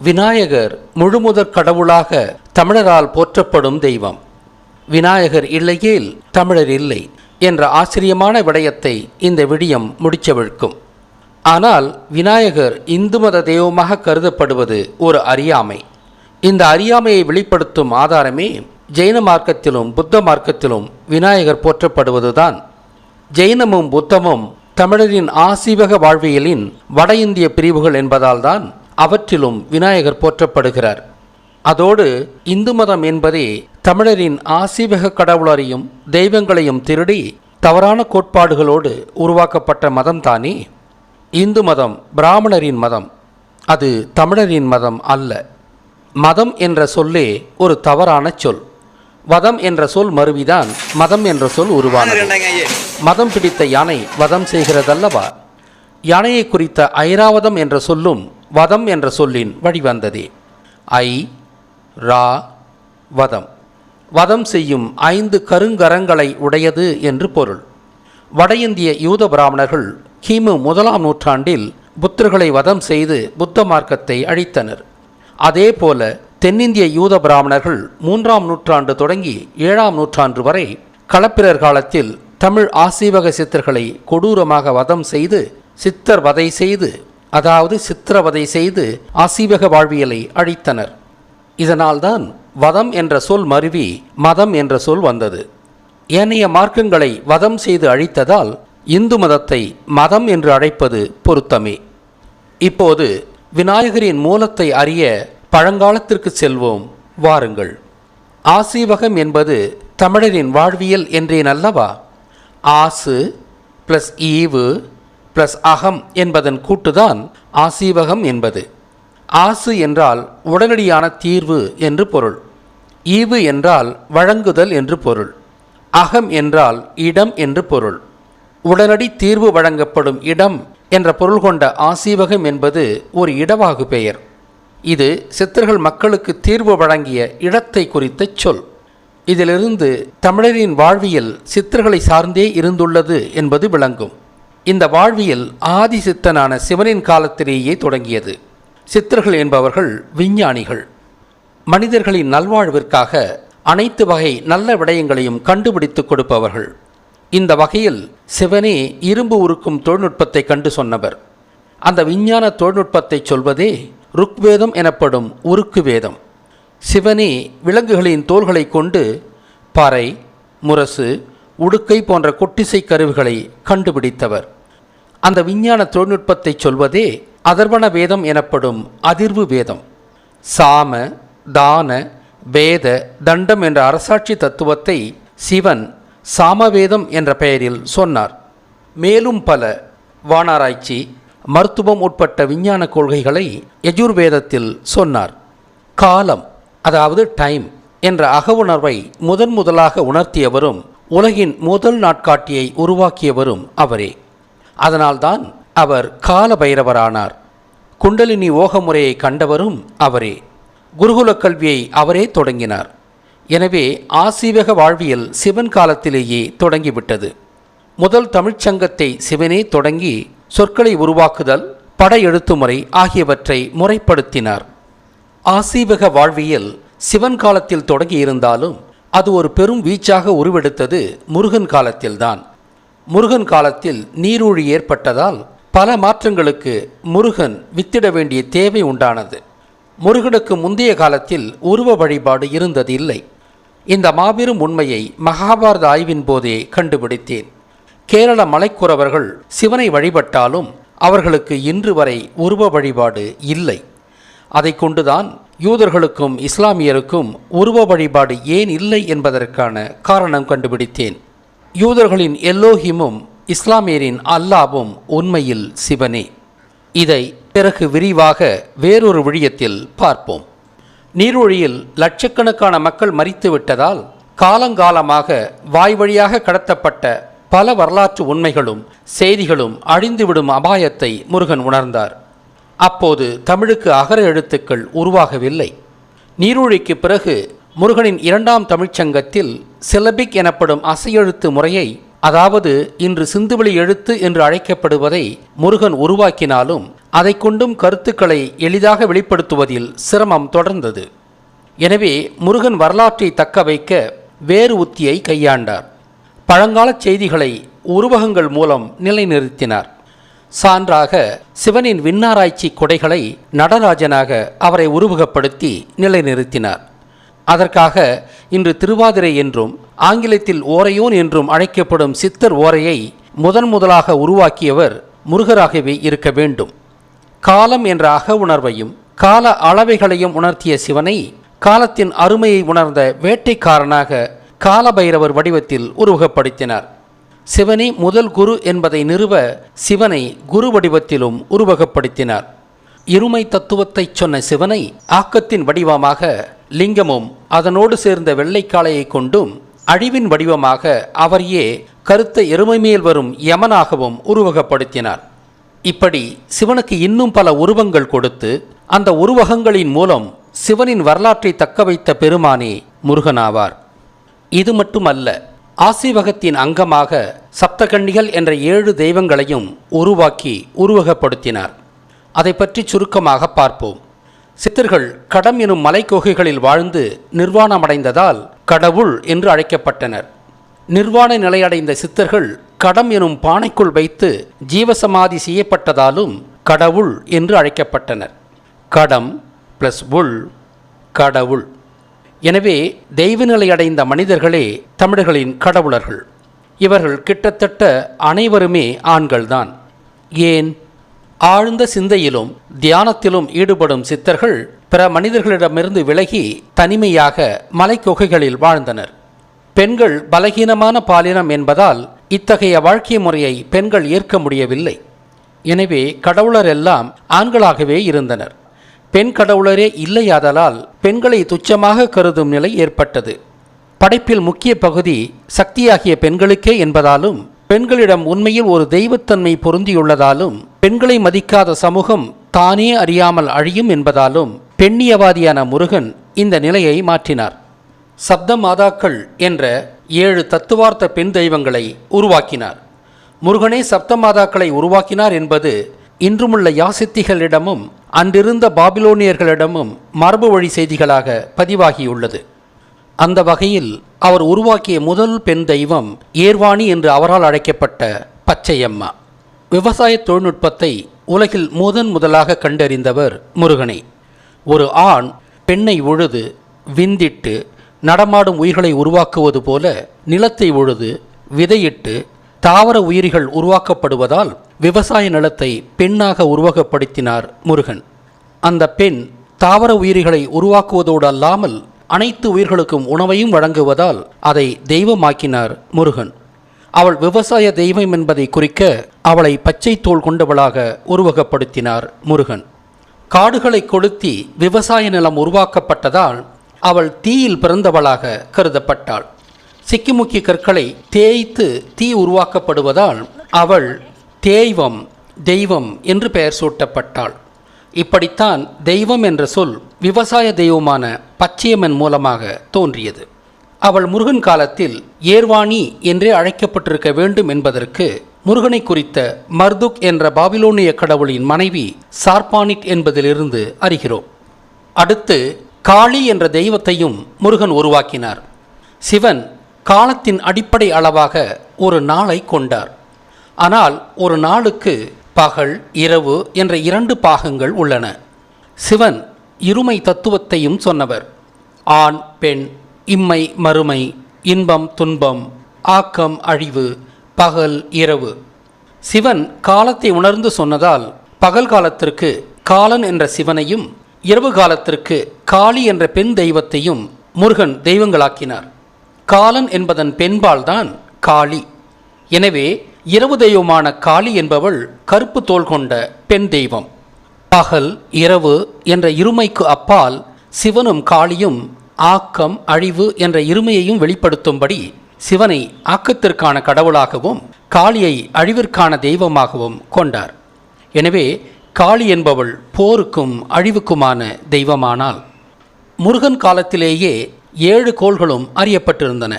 விநாயகர் முழுமுதற் கடவுளாக தமிழரால் போற்றப்படும் தெய்வம். விநாயகர் இல்லையேல் தமிழர் இல்லை என்ற ஆச்சரியமான விடயத்தை இந்த விடியம் முடிச்சவிழ்க்கும். ஆனால் விநாயகர் இந்து மத தெய்வமாக கருதப்படுவது ஒரு அறியாமை. இந்த அறியாமையை வெளிப்படுத்தும் ஆதாரமே ஜெயின மார்க்கத்திலும் புத்த மார்க்கத்திலும் விநாயகர் போற்றப்படுவதுதான். ஜெயினமும் புத்தமும் தமிழரின் ஆசீவக வாழ்வியலின் வட இந்திய பிரிவுகள் என்பதால்தான் அவற்றிலும் விநாயகர் போற்றப்படுகிறார். அதோடு இந்து மதம் என்பதே தமிழரின் ஆசீவக கடவுளரையும் தெய்வங்களையும் திருடி தவறான கோட்பாடுகளோடு உருவாக்கப்பட்ட மதம்தானே? இந்து மதம் பிராமணரின் மதம் அது தமிழரின் மதம் அல்ல. மதம் என்ற சொல்லே ஒரு தவறான சொல். வதம் என்ற சொல் மருவிதான் மதம் என்ற சொல் உருவானது. மதம் பிடித்த யானை வதம் செய்கிறதல்லவா? யானையை குறித்த ஐராவதம் என்ற சொல்லும் வதம் என்ற சொல்லின் வழிவந்ததே ஐ ரா வதம். வதம் செய்யும் ஐந்து கருங்கரங்களை உடையது என்று பொருள். வட இந்திய யூத பிராமணர்கள் கிமு முதலாம் நூற்றாண்டில் புத்தர்களை வதம் செய்து புத்த மார்க்கத்தை அழித்தனர். அதேபோல தென்னிந்திய யூத பிராமணர்கள் மூன்றாம் நூற்றாண்டு தொடங்கி ஏழாம் நூற்றாண்டு வரை களப்பிரர் காலத்தில் தமிழ் ஆசீவக சித்தர்களை கொடூரமாக வதம் செய்து சித்தர் வதை செய்து அதாவது சித்திரவதை செய்து ஆசீவக வாழ்வியலை அழித்தனர். இதனால்தான் வதம் என்ற சொல் மருவி மதம் என்ற சொல் வந்தது. ஏனைய மார்க்கங்களை வதம் செய்து அழித்ததால் இந்து மதத்தை மதம் என்று அழைப்பது பொருத்தமே. இப்போது விநாயகரின் மூலத்தை அறிய பழங்காலத்திற்கு செல்வோம் வாருங்கள். ஆசீவகம் என்பது தமிழரின் வாழ்வியல் என்றேன் அல்லவா? ஆசு ப்ளஸ் ஈவு ப்ளஸ் அகம் என்பதன் கூட்டுதான் ஆசீவகம் என்பது. ஆசு என்றால் உடனடியான தீர்வு என்று பொருள். ஈவு என்றால் வழங்குதல் என்று பொருள். அகம் என்றால் இடம் என்று பொருள். உடனடி தீர்வு வழங்கப்படும் இடம் என்ற பொருள் கொண்ட ஆசீவகம் என்பது ஒரு இடவாகு பெயர். இது சித்தர்கள் மக்களுக்கு தீர்வு வழங்கிய இடத்தை குறித்த சொல். இதிலிருந்து தமிழரின் வாழ்வியல் சித்தர்களை சார்ந்தே இருந்துள்ளது என்பது விளங்கும். இந்த வாழ்வியல் ஆதி சித்தனான சிவனின் காலத்திலேயே தொடங்கியது. சித்தர்கள் என்பவர்கள் விஞ்ஞானிகள். மனிதர்களின் நல்வாழ்விற்காக அனைத்து வகை நல்ல விடயங்களையும் கண்டுபிடித்து கொடுப்பவர்கள். இந்த வகையில் சிவனே இரும்பு உருக்கும் தொழில்நுட்பத்தை கண்டு சொன்னவர். அந்த விஞ்ஞான தொழில்நுட்பத்தை சொல்வதே ருக்வேதம் எனப்படும் உருக்கு வேதம். சிவனே விலங்குகளின் தோள்களை கொண்டு பறை முரசு உடுக்கை போன்ற கொட்டிசை கருவிகளை கண்டுபிடித்தவர். அந்த விஞ்ஞான தொழில்நுட்பத்தை சொல்வதே அதர்வண வேதம் எனப்படும் அதிர்வு வேதம். சாம தான வேத தண்டம் என்ற அரசாட்சி தத்துவத்தை சிவன் சாமவேதம் என்ற பெயரில் சொன்னார். மேலும் பல வானாராய்ச்சி மருத்துவம் உட்பட்ட விஞ்ஞான கொள்கைகளை யஜுர்வேதத்தில் சொன்னார். காலம் அதாவது டைம் என்ற அகவுணர்வை முதன் முதலாக உணர்த்தியவரும் உலகின் முதல் நாட்காட்டியை உருவாக்கியவரும் அவரே. அதனால்தான் அவர் கால பைரவரானார் குண்டலினி ஓக முறையை கண்டவரும் அவரே. குருகுல கல்வியை அவரே தொடங்கினார். எனவே ஆசீவக வாழ்வியல் சிவன் காலத்திலேயே தொடங்கிவிட்டது. முதல் தமிழ்ச்சங்கத்தை சிவனே தொடங்கி சொற்களை உருவாக்குதல் பட எழுத்துமுறை ஆகியவற்றை முறைப்படுத்தினார். ஆசீவக வாழ்வியல் சிவன் காலத்தில் தொடங்கியிருந்தாலும் அது ஒரு பெரும் வீச்சாக உருவெடுத்தது முருகன் காலத்தில்தான். முருகன் காலத்தில் நீரூழி ஏற்பட்டதால் பல மாற்றங்களுக்கு முருகன் வித்திட வேண்டிய தேவை உண்டானது. முருகனுக்கு முந்தைய காலத்தில் உருவ வழிபாடு இருந்தது இல்லை இந்த மாபெரும் உண்மையை மகாபாரத ஆய்வின் போதே கண்டுபிடித்தேன். கேரள மலைக்குறவர்கள் சிவனை வழிபட்டாலும் அவர்களுக்கு இன்று வரை உருவ வழிபாடு இல்லை. அதை கொண்டுதான் யூதர்களுக்கும் இஸ்லாமியருக்கும் உருவ வழிபாடு ஏன் இல்லை என்பதற்கான காரணம் கண்டுபிடித்தேன். யூதர்களின் எல்லோஹிமும் இஸ்லாமியரின் அல்லாவும் உண்மையில் சிவனே. இதை பிறகு விரிவாக வேறொரு விழியத்தில் பார்ப்போம். நீரொழியில் லட்சக்கணக்கான மக்கள் மறித்து விட்டதால் காலங்காலமாக வாய் வழியாக கடத்தப்பட்ட பல வரலாற்று உண்மைகளும் செய்திகளும் அழிந்துவிடும் அபாயத்தை முருகன் உணர்ந்தார். அப்போது தமிழுக்கு அகர எழுத்துக்கள் உருவாகவில்லை. நீரூழிக்கு பிறகு முருகனின் இரண்டாம் தமிழ்ச்சங்கத்தில் சிலபிக் எனப்படும் அசையெழுத்து முறையை அதாவது இன்று சிந்துவெளி எழுத்து என்று அழைக்கப்படுவதை முருகன் உருவாக்கினாலும் அதை கொண்டும் கருத்துக்களை எளிதாக வெளிப்படுத்துவதில் சிரமம் தொடர்ந்தது. எனவே முருகன் வரலாற்றை தக்க வைக்க வேறு உத்தியை கையாண்டார். பழங்காலச் செய்திகளை உருவகங்கள் மூலம் நிலைநிறுத்தினார். சான்றாக சிவனின் விண்ணாராய்ச்சி கொடைகளை நடராஜனாக அவரை உருவகப்படுத்தி நிலைநிறுத்தினார். அதற்காக இன்று திருவாதிரை என்றும் ஆங்கிலத்தில் ஓரையோன் என்றும் அழைக்கப்படும் சித்தர் ஓரையை முதன் முதலாக உருவாக்கியவர் முருகராகவே இருக்க வேண்டும். காலம் என்ற அக உணர்வையும் கால அளவைகளையும் உணர்த்திய சிவனை காலத்தின் அருமையை உணர்ந்த வேட்டைக்காரனாக காலபைரவர் வடிவத்தில் உருவகப்படுத்தினார். சிவனே முதல் குரு என்பதை நிறுவ சிவனை குரு வடிவத்திலும் உருவகப்படுத்தினார். இருமை தத்துவத்தைச் சொன்ன சிவனை ஆக்கத்தின் வடிவமாக லிங்கமும் அதனோடு சேர்ந்த வெள்ளைக்காளையை கொண்டும் அழிவின் வடிவமாக அவரையே கருத்த எருமை மேல் வரும் யமனாகவும் உருவகப்படுத்தினார். இப்படி சிவனுக்கு இன்னும் பல உருவங்கள் கொடுத்து அந்த உருவகங்களின் மூலம் சிவனின் வரலாற்றை தக்க வைத்த பெருமானே முருகனாவார். இது மட்டுமல்ல ஆசிவகத்தின் அங்கமாக சப்தகன்னிகள் என்ற ஏழு தெய்வங்களையும் உருவாக்கி உருவகப்படுத்தினார். அதை பற்றி சுருக்கமாக பார்ப்போம். சித்தர்கள் கடம் எனும் மலைக்கோகைகளில் வாழ்ந்து நிர்வாணமடைந்ததால் கடவுள் என்று அழைக்கப்பட்டனர். நிர்வாண நிலையடைந்த சித்தர்கள் கடம் எனும் பானைக்குள் வைத்து ஜீவசமாதி செய்யப்பட்டதாலும் கடவுள் என்று அழைக்கப்பட்டனர். கடம் ப்ளஸ் உள் கடவுள். எனவே தெய்வநிலை அடைந்த மனிதர்களே தமிழர்களின் கடவுளர்கள். இவர்கள் கிட்டத்தட்ட அனைவருமே ஆண்கள்தான். ஏன்? ஆழ்ந்த சிந்தையிலும் தியானத்திலும் ஈடுபடும் சித்தர்கள் பிற மனிதர்களிடமிருந்து விலகி தனிமையாக மலைக்குகைகளில் வாழ்ந்தனர். பெண்கள் பலகீனமான பாலினம் என்பதால் இத்தகைய வாழ்க்கை முறையை பெண்கள் ஏற்க முடியவில்லை. எனவே கடவுளர் எல்லாம் ஆண்களாகவே இருந்தனர். பெண் கடவுளரே இல்லையாதலால் பெண்களை துச்சமாக கருதும் நிலை ஏற்பட்டது. படைப்பில் முக்கிய பகுதி சக்தியாகிய பெண்களுக்கே என்பதாலும் பெண்களிடம் உண்மையில் ஒரு தெய்வத்தன்மை பொருந்தியுள்ளதாலும் பெண்களை மதிக்காத சமூகம் தானே அறியாமல் அழியும் என்பதாலும் பெண்ணியவாதியான முருகன் இந்த நிலையை மாற்றினார். சப்த மாதாக்கள் என்ற ஏழு தத்துவார்த்த பெண் தெய்வங்களை உருவாக்கினார். முருகனே சப்த மாதாக்களை உருவாக்கினார் என்பது இன்றுமுள்ள யாசித்திகளிடமும் அன்றிருந்த பாபிலோனியர்களிடமும் மரபு வழி செய்திகளாக பதிவாகியுள்ளது. அந்த வகையில் அவர் உருவாக்கிய முதல் பெண் தெய்வம் ஏர்வாணி என்று அவரால் அழைக்கப்பட்ட பச்சையம்மா. விவசாய தொழில்நுட்பத்தை உலகில் முதன் முதலாக கண்டறிந்தவர் முருகனே. ஒரு ஆண் பெண்ணை உழுது விந்திட்டு நடமாடும் உயிர்களை உருவாக்குவது போல நிலத்தை உழுது விதையிட்டு தாவர உயிரிகள் உருவாக்கப்படுவதால் விவசாய நிலத்தை பெண்ணாக உருவகப்படுத்தினார் முருகன். அந்த பெண் தாவர உயிரிகளை உருவாக்குவதோடு அல்லாமல் அனைத்து உயிர்களுக்கும் உணவையும் வழங்குவதால் அதை தெய்வமாக்கினார் முருகன். அவள் விவசாய தெய்வம் என்பதை குறிக்க அவளை பச்சை தோல் கொண்டவளாக உருவகப்படுத்தினார் முருகன். காடுகளை கொளுத்தி விவசாய நிலம் உருவாக்கப்பட்டதால் அவள் தீயில் பிறந்தவளாக கருதப்பட்டாள். சிக்கிமுக்கி கற்களை தேய்த்து தீ உருவாக்கப்படுவதால் அவள் தேய்வம் தெய்வம் என்று பெயர் சூட்டப்பட்டாள். இப்படித்தான் தெய்வம் என்ற சொல் விவசாய தெய்வமான பச்சையம்மன் மூலமாக தோன்றியது. அவள் முருகன் காலத்தில் ஏர்வாணி என்றே அழைக்கப்பட்டிருக்க வேண்டும் என்பதற்கு முருகனை குறித்த மர்துக் என்ற பாபிலோனிய கடவுளின் மனைவி சார்பானிட் என்பதிலிருந்து அறிகிறோம். அடுத்து காளி என்ற தெய்வத்தையும் முருகன் உருவாக்கினார். சிவன் காலத்தின் அடிப்படை அளவாக ஒரு நாளை கொண்டார். ஆனால் ஒரு நாளுக்கு பகல் இரவு என்ற இரண்டு பாகங்கள் உள்ளன. சிவன் இருமை தத்துவத்தையும் சொன்னவர். ஆண் பெண் இம்மை மறுமை இன்பம் துன்பம் ஆக்கம் அழிவு பகல் இரவு. சிவன் காலத்தை உணர்ந்து சொன்னதால் பகல் காலத்திற்கு காலன் என்ற சிவனையும் இரவு காலத்திற்கு காளி என்ற பெண் தெய்வத்தையும் முருகன் தெய்வங்களாக்கினார். காலன் என்பதன் பெண்பால்தான் காளி. எனவே இரவு தெய்வமான காளி என்பவள் கருப்பு தோல் கொண்ட பெண் தெய்வம். பகல் இரவு என்ற இருமைக்கு அப்பால் சிவனும் காளியும் ஆக்கம் அழிவு என்ற இருமையையும் வெளிப்படுத்தும்படி சிவனை ஆக்கத்திற்கான கடவுளாகவும் காளியை அழிவிற்கான தெய்வமாகவும் கொண்டார். எனவே காளி என்பவள் போருக்கும் அழிவுக்குமான தெய்வமானால் முருகன் காலத்திலேயே ஏழு கோள்களும் அறியப்பட்டிருந்தன.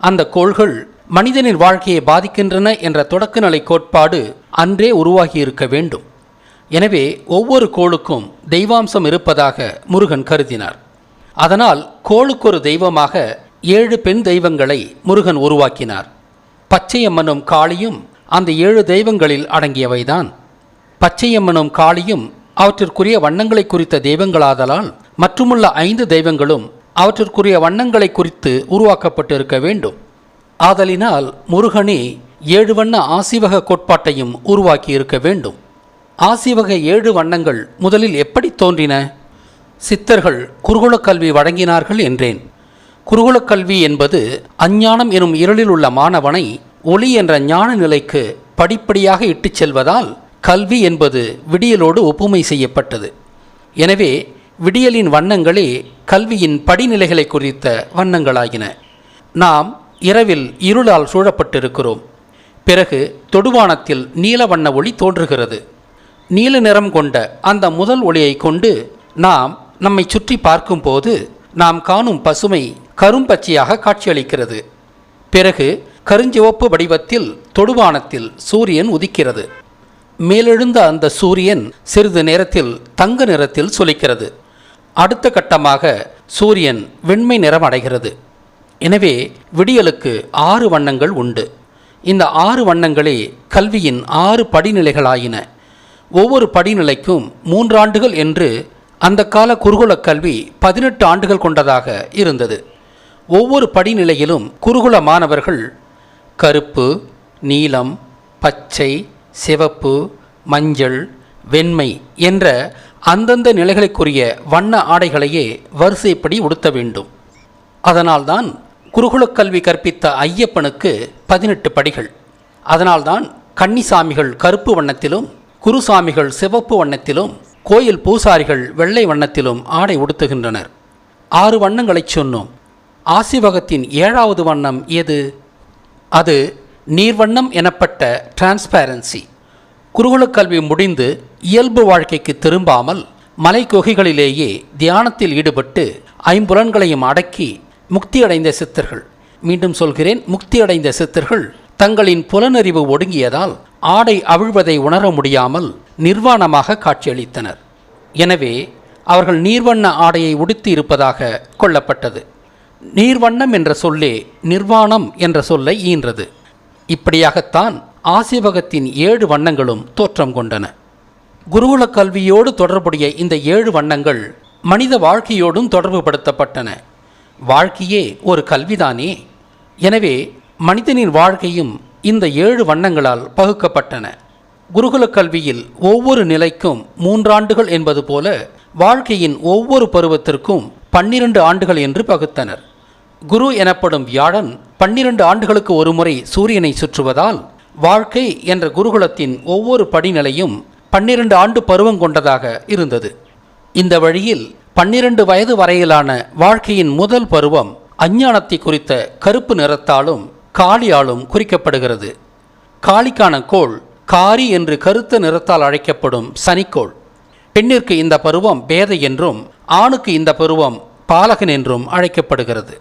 அந்த கோள்கள் மனிதனின் வாழ்க்கையை பாதிக்கின்றன என்ற தொடக்கநிலை கோட்பாடு அன்றே உருவாகியிருக்க வேண்டும். எனவே ஒவ்வொரு கோளுக்கும் தெய்வாம்சம் இருப்பதாக முருகன் கருதினார். அதனால் கோளுக்கொரு தெய்வமாக ஏழு பெண் தெய்வங்களை முருகன் உருவாக்கினார். பச்சையம்மனும் காளியும் அந்த ஏழு தெய்வங்களில் அடங்கியவைதான். பச்சையம்மனும் காளியும் அவற்றிற்குரிய வண்ணங்களை குறித்த தெய்வங்களாதலால் மற்றுமுள்ள ஐந்து தெய்வங்களும் அவற்றிற்குரிய வண்ணங்களை குறித்து உருவாக்கப்பட்டிருக்க வேண்டும். ஆதலினால் முருகனே ஏழு வண்ண ஆசிவக கோட்பாட்டையும் உருவாக்கி இருக்க வேண்டும். ஆசிவக ஏழு வண்ணங்கள் முதலில் எப்படி தோன்றின? சித்தர்கள் குருகுலக் கல்வி வழங்கினார்கள் என்றேன். குருகுலக் கல்வி என்பது அஞ்ஞானம் எனும் இருளில் உள்ள மாணவனை ஒளி என்ற ஞான நிலைக்கு படிப்படியாக இட்டுச் செல்வதால் கல்வி என்பது விடியலோடு ஒப்புமை செய்யப்பட்டது. எனவே விடியலின் வண்ணங்களே கல்வியின் படிநிலைகளை குறித்த வண்ணங்களாகின நாம் இரவில் இருளால் சூழப்பட்டிருக்கிறோம். பிறகு தொடுவானத்தில் நீல வண்ண ஒளி தோன்றுகிறது. நீல நிறம் கொண்ட அந்த முதல் ஒளியை கொண்டு நாம் நம்மை சுற்றி பார்க்கும்போது நாம் காணும் பசுமை கரும்பச்சையாக காட்சியளிக்கிறது. பிறகு கருஞ்சிவப்பு வடிவத்தில் தொடுவானத்தில் சூரியன் உதிக்கிறது. மேலெழுந்த அந்த சூரியன் சிறிது நேரத்தில் தங்க நிறத்தில் சுழிக்கிறது அடுத்த கட்டமாக சூரியன் வெண்மை நிறம் அடைகிறது. எனவே விடியலுக்கு ஆறு வண்ணங்கள் உண்டு. இந்த ஆறு வண்ணங்களே கல்வியின் ஆறு படிநிலைகளாயின. ஒவ்வொரு படிநிலைக்கும் மூன்றாண்டுகள் என்று அந்த கால குருகுலக் கல்வி பதினெட்டு ஆண்டுகள் கொண்டதாக இருந்தது. ஒவ்வொரு படிநிலையிலும் குருகுல மாணவர்கள் கருப்பு நீலம் பச்சை சிவப்பு மஞ்சள் வெண்மை என்ற அந்தந்த நிலைகளுக்குரிய வண்ண ஆடைகளையே வரிசைப்படி உடுத்த வேண்டும். அதனால்தான் குருகுலக் கல்வி கற்பித்த ஐயப்பனுக்கு பதினெட்டு படிகள். அதனால்தான் கன்னிசாமிகள் கருப்பு வண்ணத்திலும் குருசாமிகள் சிவப்பு வண்ணத்திலும் கோயில் பூசாரிகள் வெள்ளை வண்ணத்திலும் ஆடை உடுத்துகின்றனர். ஆறு வண்ணங்களைச் சொன்னோம். ஆசிவகத்தின் ஏழாவது வண்ணம் எது? அது நீர்வண்ணம் எனப்பட்ட டிரான்ஸ்பேரன்சி குருகுலக் கல்வி முடிந்து இயல்பு வாழ்க்கைக்கு திரும்பாமல் மலை குகைகளிலேயே தியானத்தில் ஈடுபட்டு ஐம்புலன்களையும் அடக்கி முக்தியடைந்த சித்தர்கள். மீண்டும் சொல்கிறேன் முக்தியடைந்த சித்தர்கள் தங்களின் புலனறிவு ஒடுங்கியதால் ஆடை அவிழ்வதை உணர முடியாமல் நிர்வாணமாக காட்சியளித்தனர். எனவே அவர்கள் நீர்வண்ண ஆடையை உடுத்தி இருப்பதாக கொள்ளப்பட்டது. நீர்வண்ணம் என்ற சொல்லே நிர்வாணம் என்ற சொல்லை ஈன்றது. இப்படியாகத்தான் ஆசிவகத்தின் ஏழு வண்ணங்களும் தோற்றம் கொண்டன. குருகுல கல்வியோடு தொடர்புடைய இந்த ஏழு வண்ணங்கள் மனித வாழ்க்கையோடும் தொடர்புபடுத்தப்பட்டன. வாழ்க்கையே ஒரு கல்விதானே. எனவே மனிதனின் வாழ்க்கையும் இந்த ஏழு வண்ணங்களால் பகுக்கப்பட்டன. குருகுல கல்வியில் ஒவ்வொரு நிலைக்கும் மூன்றாண்டுகள் என்பது போல வாழ்க்கையின் ஒவ்வொரு பருவத்திற்கும் பன்னிரண்டு ஆண்டுகள் என்று பகுத்தனர். குரு எனப்படும் வியாழன் பன்னிரண்டு ஆண்டுகளுக்கு ஒருமுறை சூரியனை சுற்றுவதால் வாழ்க்கை என்ற குருகுலத்தின் ஒவ்வொரு படிநிலையும் பன்னிரண்டு ஆண்டு பருவம் கொண்டதாக இருந்தது. இந்த வழியில் பன்னிரண்டு வயது வரையிலான வாழ்க்கையின் முதல் பருவம் அஞ்ஞானத்தை குறித்த கருப்பு நிறத்தாலும் காளியாலும் குறிக்கப்படுகிறது. காளிக்கான கோள் காரி என்று கருத்த நிறத்தால் அழைக்கப்படும் சனிக்கோள். பெண்ணிற்கு இந்த பருவம் பேதை என்றும் ஆணுக்கு இந்த பருவம் பாலகன் என்றும் அழைக்கப்படுகிறது.